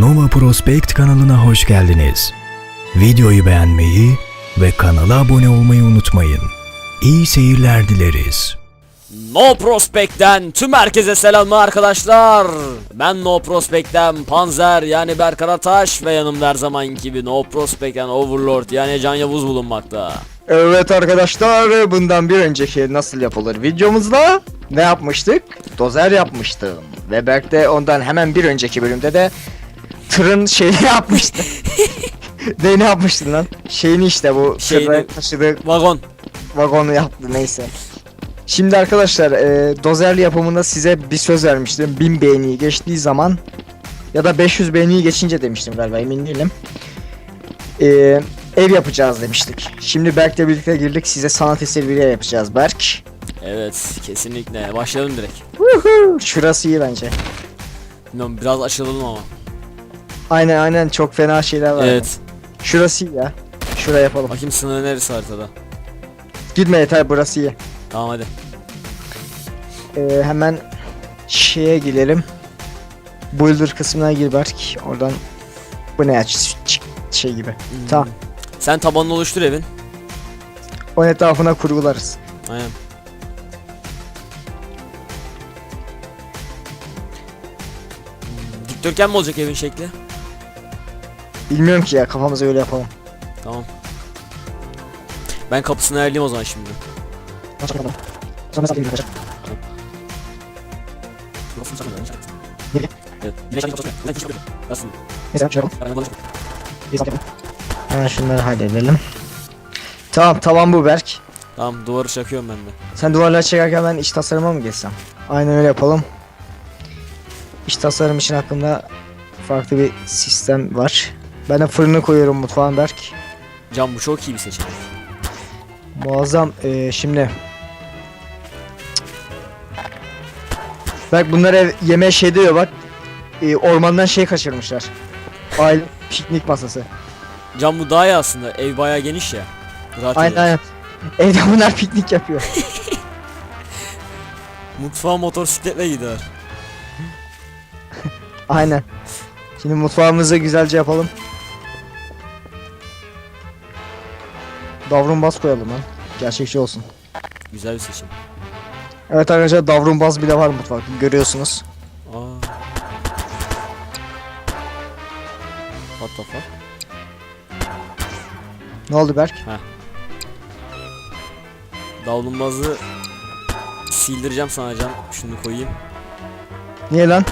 Nova Prospect kanalına hoş geldiniz. Videoyu beğenmeyi ve kanala abone olmayı unutmayın. İyi seyirler dileriz. No Prospect'ten tüm herkese selamlar arkadaşlar. Ben No Prospect'ten Panzer yani Berkar Ataş ve yanımda her zamanki gibi No Prospect'ten Overlord yani Can Yavuz bulunmakta. Evet arkadaşlar bundan bir önceki nasıl yapılır videomuzda ne yapmıştık? Dozer yapmıştım. Ve Berk de ondan hemen bir önceki bölümde de tırın şeyini yapmıştı. ne yapmıştın lan? Şeyini işte bu Şeyini- tırda taşıdığı Vagon. vagonu yaptı neyse. Şimdi arkadaşlar e, dozerli yapımında size bir söz vermiştim. 1000 beğeniyi geçtiği zaman ya da 500 beğeniyi geçince demiştim galiba emin değilim. E, ev yapacağız demiştik. Şimdi Berk'le birlikte girdik size sanat eseri bir ev yapacağız Berk. Evet kesinlikle başlayalım direkt. Şurası iyi bence. Bilmiyorum biraz açılalım ama. Aynen aynen çok fena şeyler var. Evet. Şurası iyi ya. Şuraya yapalım. Bakayım sınırı neresi haritada. Gitme yeter burası iyi. Tamam hadi. Ee, hemen şeye girelim. Builder kısmına gir Berk. Oradan bu ne ya Ç- ç- şey gibi. Tamam. Hmm. Sen tabanını oluştur evin. Onun etrafına kurgularız. Aynen. Dikdörtgen mi olacak evin şekli? Bilmiyorum ki ya kafamıza öyle yapalım. Tamam. Ben kapısını ayarlayayım o zaman şimdi. Hemen şunları halledelim. Tamam tamam bu Berk. Tamam duvarı çakıyorum ben de. Sen duvarları çekerken ben iç tasarıma mı geçsem? Aynen öyle yapalım. İç tasarım için aklımda farklı bir sistem var. Ben de fırını koyuyorum mutfağın Berk. Can bu çok iyi bir seçenek. Muazzam ee, şimdi. Bak bunlar ev yemeğe şey diyor bak. Ee, ormandan şey kaçırmışlar. Aile piknik masası. Can bu daha iyi aslında. Ev bayağı geniş ya. Rahat Aynen eder. aynen. Evde bunlar piknik yapıyor. Mutfağa motosikletle gider. aynen. Şimdi mutfağımızı güzelce yapalım. Davrumbaz koyalım lan. Gerçekçi olsun. Güzel bir seçim. Evet arkadaşlar davrumbaz bile var mutfakta görüyorsunuz. Aa. What the fuck? Ne oldu Berk? Davlumbazı sildireceğim sana Can. Şunu koyayım. Niye lan?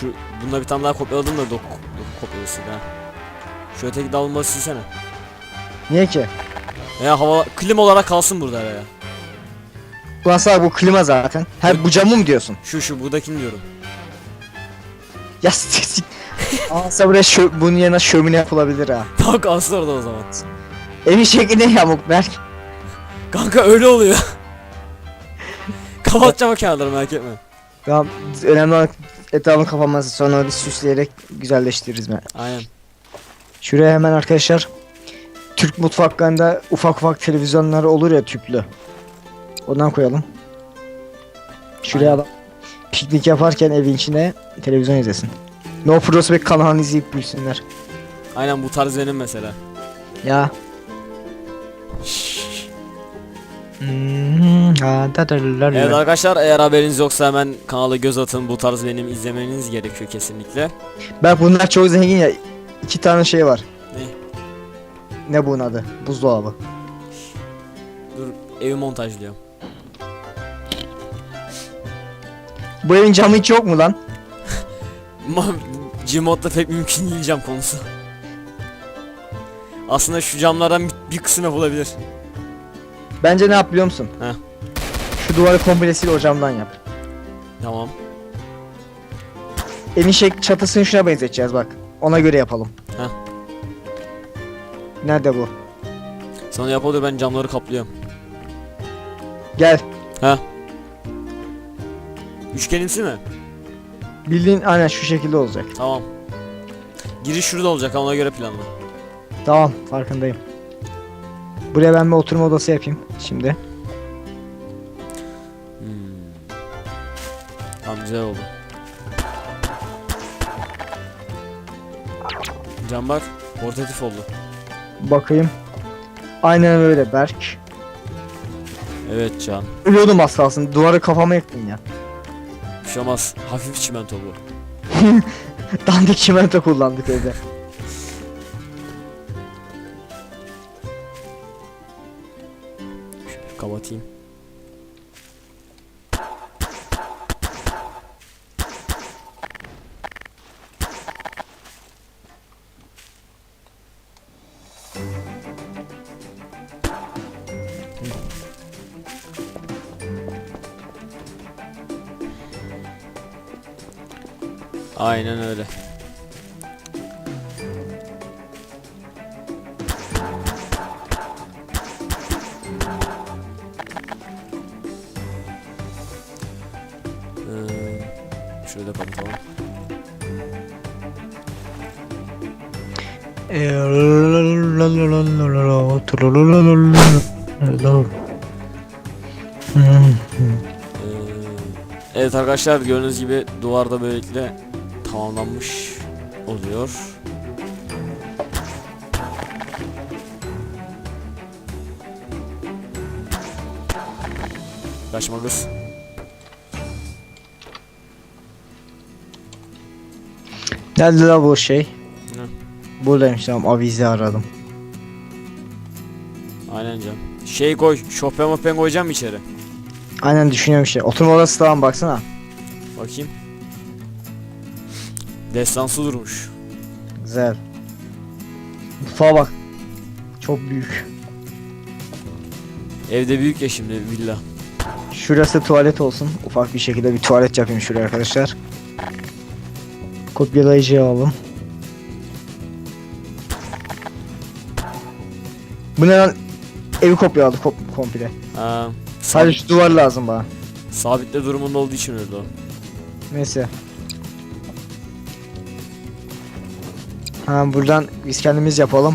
Şu bunda bir tane daha kopyaladım da dok, dok kopyalası ha. Şu öteki davlumbazı silsene. Niye ki? Ya hava klim olarak kalsın burada ya. Ulan bu klima zaten. Ha bu camı mı diyorsun? Şu şu buradakini diyorum. Ya s- Aa sen buraya şö- bunun yerine şömine yapılabilir ha. Tamam kalsın orada o zaman. Evin şekli ne yamuk Berk? Kanka öyle oluyor. Kapatacağım o kenarları merak etme. Tamam önemli olan etrafın kapanması sonra biz süsleyerek güzelleştiririz ben. Aynen. Şuraya hemen arkadaşlar Türk mutfaklarında ufak ufak televizyonlar olur ya tüplü. Ondan koyalım. Şuraya da piknik yaparken evin içine televizyon izlesin. No Prospect kanalını izleyip büyüsünler. Aynen bu tarz benim mesela. Ya. Hmm, ha, da da da da. Evet arkadaşlar eğer haberiniz yoksa hemen kanala göz atın. Bu tarz benim izlemeniz gerekiyor kesinlikle. Bak bunlar çok zengin ya. İki tane şey var. Ne? Bunun adı? Buzdolabı. Dur evi montajlıyorum. Bu evin camı hiç yok mu lan? Gmod'da pek mümkün değil cam konusu. Aslında şu camlardan bir, bir kısım yapılabilir. Bence ne yap biliyor musun? Heh. Şu duvarı komple sil o camdan yap. Tamam. Evin şek çatısını şuna benzeteceğiz bak. Ona göre yapalım. Nerede bu? Sana yapılıyor ben camları kaplıyorum. Gel. Üçgenimsi mi? Bildiğin aynen şu şekilde olacak. Tamam. Giriş şurada olacak ona göre planla. Tamam farkındayım. Buraya ben bir oturma odası yapayım şimdi. Hmm. Tamam güzel oldu. Can bak portatif oldu. Bakayım. Aynen öyle Berk. Evet Can. Ölüyordum az kalsın. Duvarı kafama yaktın ya. Bir şey. Hafif çimento bu. Dandik çimento kullandık evde. Şöyle kapatayım. Aynen öyle. Ee, da kapatalım. Ee, evet arkadaşlar gördüğünüz gibi duvarda böylelikle tamamlanmış oluyor. Kaçma kız. Nerede la bu şey? Ne? Buradaymış tamam avize aradım. Aynen can. Şey koy, şopen mopen koyacağım içeri? Aynen düşünüyorum şey. Oturma odası tamam baksana. Bakayım. Destansı durmuş. Güzel. Mutfağa bak. Çok büyük. Evde büyük ya şimdi villa. Şurası tuvalet olsun. Ufak bir şekilde bir tuvalet yapayım şuraya arkadaşlar. Kopyalayıcıyı alalım. Bu ne lan? Evi kopyaladı kop komple. Ha, Sadece şu duvar lazım bana. sabitle durumunda olduğu için öyle o. Neyse. Ha buradan biz kendimiz yapalım.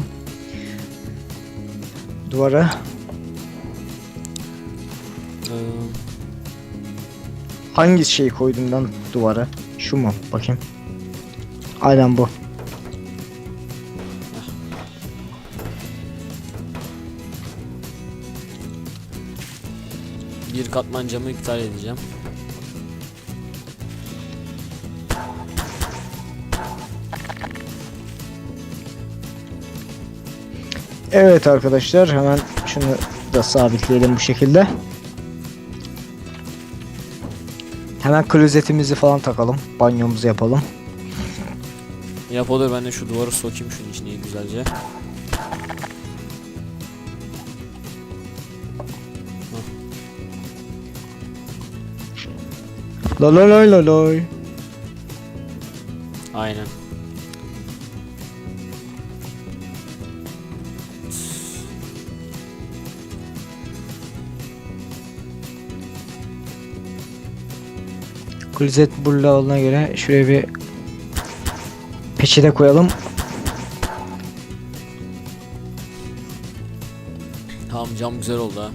Duvara. Ee, Hangi şeyi koydun lan duvara? Şu mu? Bakayım. Aynen bu. bir katman camı iptal edeceğim. Evet arkadaşlar hemen şunu da sabitleyelim bu şekilde. Hemen klozetimizi falan takalım. Banyomuzu yapalım. Yap olur ben de şu duvarı sokayım şunun içine güzelce. La. Aynen. Klozet burada olduğuna göre şuraya bir peçete koyalım. Tamam cam güzel oldu ha.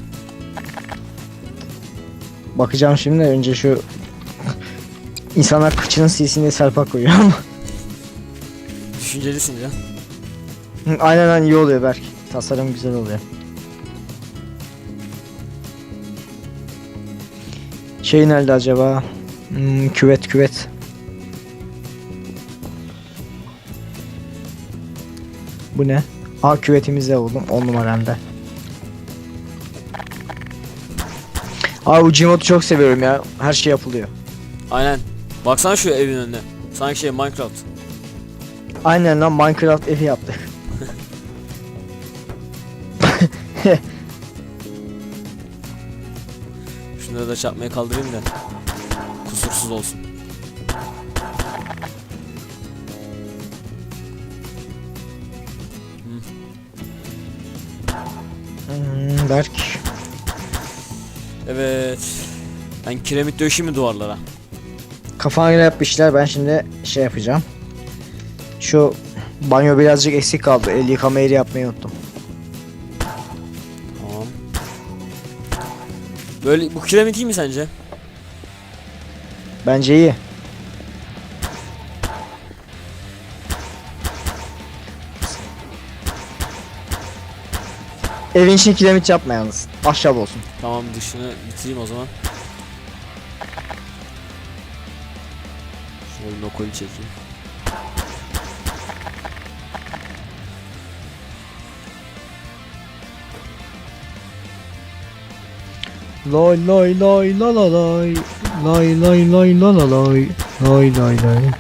Bakacağım şimdi önce şu insanlar kıçının sisine serpak koyuyor ama. Düşüncelisin. Hı, aynen aynen iyi oluyor Berk. Tasarım güzel oluyor. Şey nerede acaba? Hmm, küvet küvet. Bu ne? Aa küvetimizde buldum 10 numaramda. Aa bu Gmod'u çok seviyorum ya. Her şey yapılıyor. Aynen. Baksana şu evin önüne. Sanki şey Minecraft. Aynen lan Minecraft evi yaptık. Şunları da çarpmaya kaldırayım da. Kusursuz olsun. Hmm, Berk. Evet. Ben kiremit döşeyim mi duvarlara? Kafana göre yapmışlar. Ben şimdi şey yapacağım. Şu banyo birazcık eksik kaldı. El yıkama yeri yapmayı unuttum. Tamam. Böyle bu kiremit iyi mi sence? Bence iyi. Evin için kiremit yapma yalnız. Ahşap olsun. Tamam dışını bitireyim o zaman. Şöyle nokoyu çekeyim. Loy loy loy la la loy. Loy loy loy la la loy. Loy loy loy.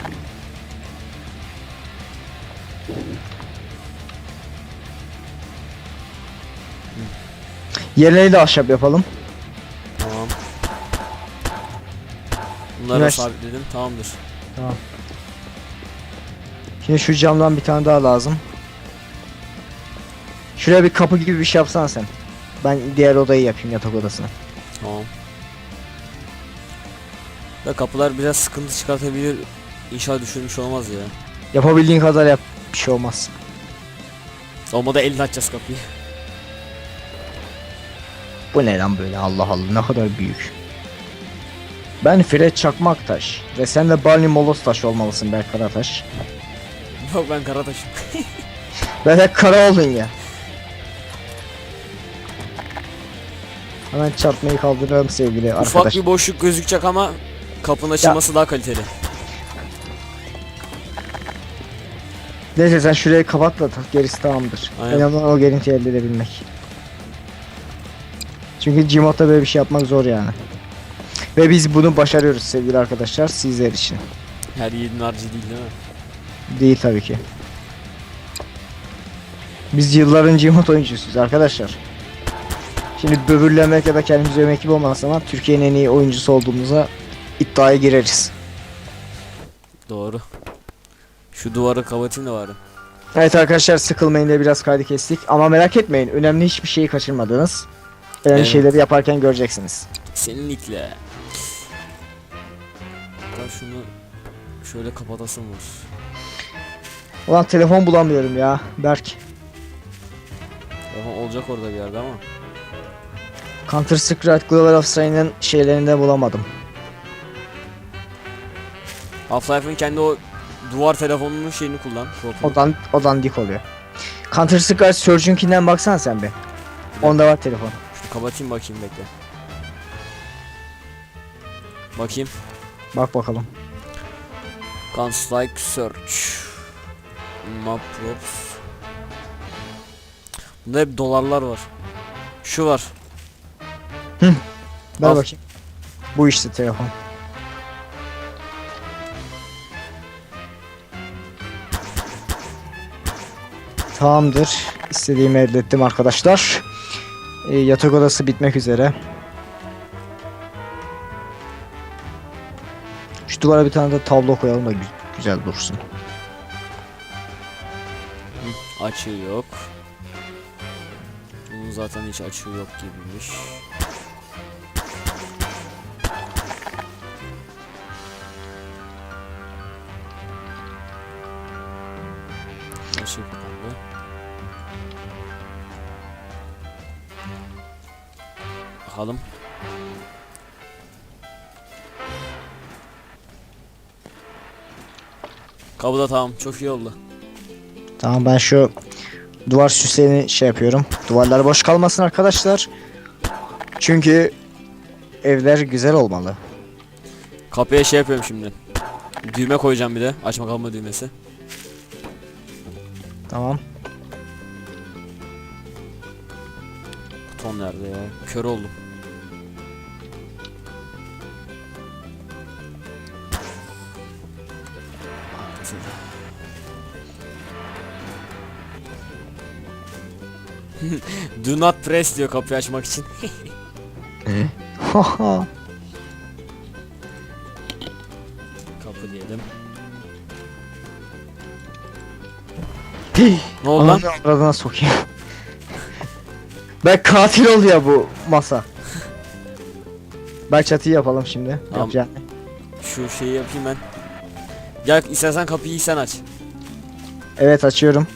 Yerleri de ahşap yapalım. Tamam. Bunları sabitledim. Tamamdır. Şimdi şu camdan bir tane daha lazım. Şuraya bir kapı gibi bir şey yapsan sen. Ben diğer odayı yapayım yatak odasını. Tamam. Da kapılar biraz sıkıntı çıkartabilir. İnşallah düşürmüş olmaz ya. Yapabildiğin kadar yap. Bir şey olmaz. Olmadı elini açacağız kapıyı. Bu ne lan böyle Allah Allah ne kadar büyük. Ben Fred Çakmaktaş ve sen de Barney Molostaş olmalısın Berk Karataş. Yok ben Karataş'ım. Ben hep kara oldun ya. Hemen çarpmayı kaldırıyorum sevgili Ufak arkadaş. bir boşluk gözükecek ama kapının açılması daha kaliteli. Neyse sen şurayı kapatla ta- gerisi tamamdır. Aynen. Önemli o görüntüyü elde edebilmek. Çünkü Gmod'da böyle bir şey yapmak zor yani. Ve biz bunu başarıyoruz sevgili arkadaşlar sizler için. Her yiğidin harcı değil değil mi? Değil tabii ki. Biz yılların Gmod oyuncusuyuz arkadaşlar. Şimdi böbürlemek ya da kendimizi övmek gibi olmaz ama Türkiye'nin en iyi oyuncusu olduğumuza iddiaya gireriz. Doğru. Şu duvarı kapatayım da bari. Evet arkadaşlar sıkılmayın diye biraz kaydı kestik ama merak etmeyin önemli hiçbir şeyi kaçırmadınız. Önemli Evet. şeyleri yaparken göreceksiniz. Seninlikle. Hatta şunu şöyle kapatasım var. Ulan telefon bulamıyorum ya Berk. Ama olacak orada bir yerde ama. Counter Strike Global Offside'ın şeylerinde bulamadım. Half-Life'ın kendi o duvar telefonunun şeyini kullan. prop'unu. Odan odan dik oluyor. Counter Strike Surgeon'kinden baksan sen bir. Onda var telefon. Şunu kapatayım bakayım bekle. Bakayım. Bak bakalım. Counter-Strike Search. Map props. Bunda hep dolarlar var. Şu var. Ver Al. bakayım. Bu işte telefon. Tamamdır. İstediğimi elde ettim arkadaşlar. Ee, yatak odası bitmek üzere. Şu duvara bir tane de tablo koyalım da gü- güzel dursun. Açığı yok. Bunun zaten hiç açığı yok gibiymiş. Açığı kapandı. Bakalım. Kapı da tamam. Çok iyi oldu. Tamam ben şu duvar süslerini şey yapıyorum. Duvarlar boş kalmasın arkadaşlar. Çünkü evler güzel olmalı. Kapıya şey yapıyorum şimdi. Düğme koyacağım bir de. Açma kapama düğmesi. Tamam. Buton nerede ya? Kör oldum. Do not press diyor kapıyı açmak için. Haha. Kapı diyelim. Ne oldu lan? Ananı avradına sokayım. ben katil oldu ya bu masa. Bak çatıyı yapalım şimdi. Tamam. Yapacağım. Şu şeyi yapayım ben. Gel istersen kapıyı sen aç. Evet açıyorum.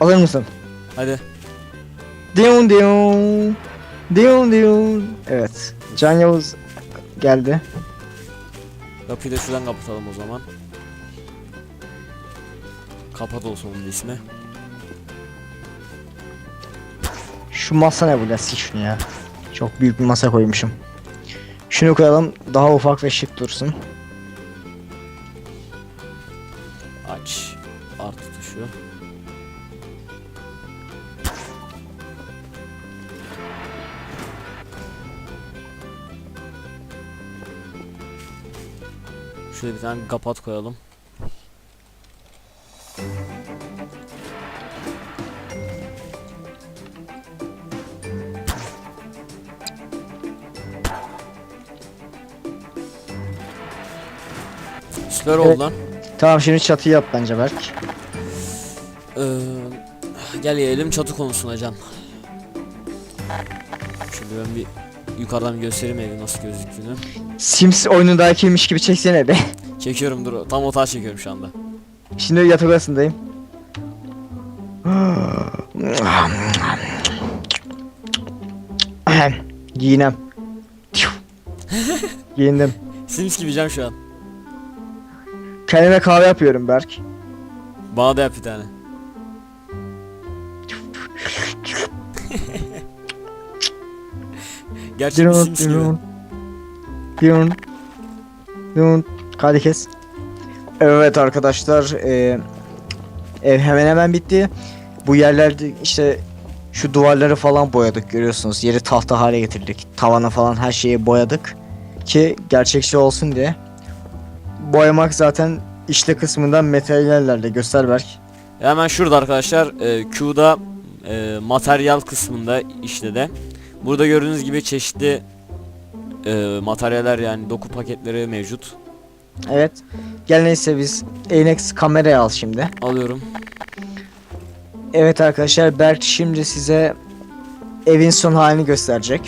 Alır mısın? Hadi. Diyon diyon. Diyon diyon. Evet. Can Yavuz geldi. Kapıyı da şuradan kapatalım o zaman. Kapat olsun onun ismi. Şu masa ne burada? Sil şunu ya. Çok büyük bir masa koymuşum. Şunu koyalım daha ufak ve şık dursun. Aç. Artı tuşu. Şuraya bir tane kapat koyalım. Süper oldu Evet. lan. Tamam şimdi çatı yap bence Berk. Ee, gel gelelim çatı konusuna Can. Şimdi ben bir yukarıdan bir göstereyim evi nasıl gözüktüğünü. Sims oyunundakiymiş gibi çeksene be. Çekiyorum dur tam otağı çekiyorum şu anda. Şimdi yatak odasındayım. Ahem, Giyinem. Giyindim. Sims gibi Can şu an. Kendime kahve yapıyorum Berk. Bana da yap bir tane. Gerçi bir Dirun, Sims gibi. dirun. Dirun. Dirun. Hadi kes. Evet arkadaşlar. e, ev hemen hemen bitti. Bu yerlerde işte şu duvarları falan boyadık görüyorsunuz. Yeri tahta hale getirdik. Tavana falan her şeyi boyadık. Ki gerçekçi olsun diye. Boyamak zaten işte kısmından materyallerle göster Berk. Hemen şurada arkadaşlar e, Q'da e, materyal kısmında işte de. Burada gördüğünüz gibi çeşitli e, materyaller yani doku paketleri mevcut. Evet. Gel neyse biz Anex kameraya al şimdi. Alıyorum. Evet arkadaşlar Berk şimdi size evin son halini gösterecek.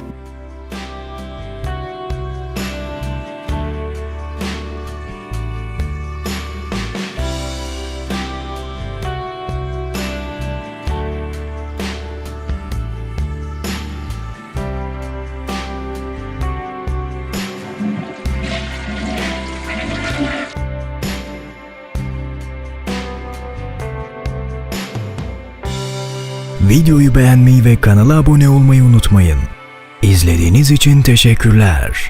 Videoyu beğenmeyi ve kanala abone olmayı unutmayın. İzlediğiniz için teşekkürler.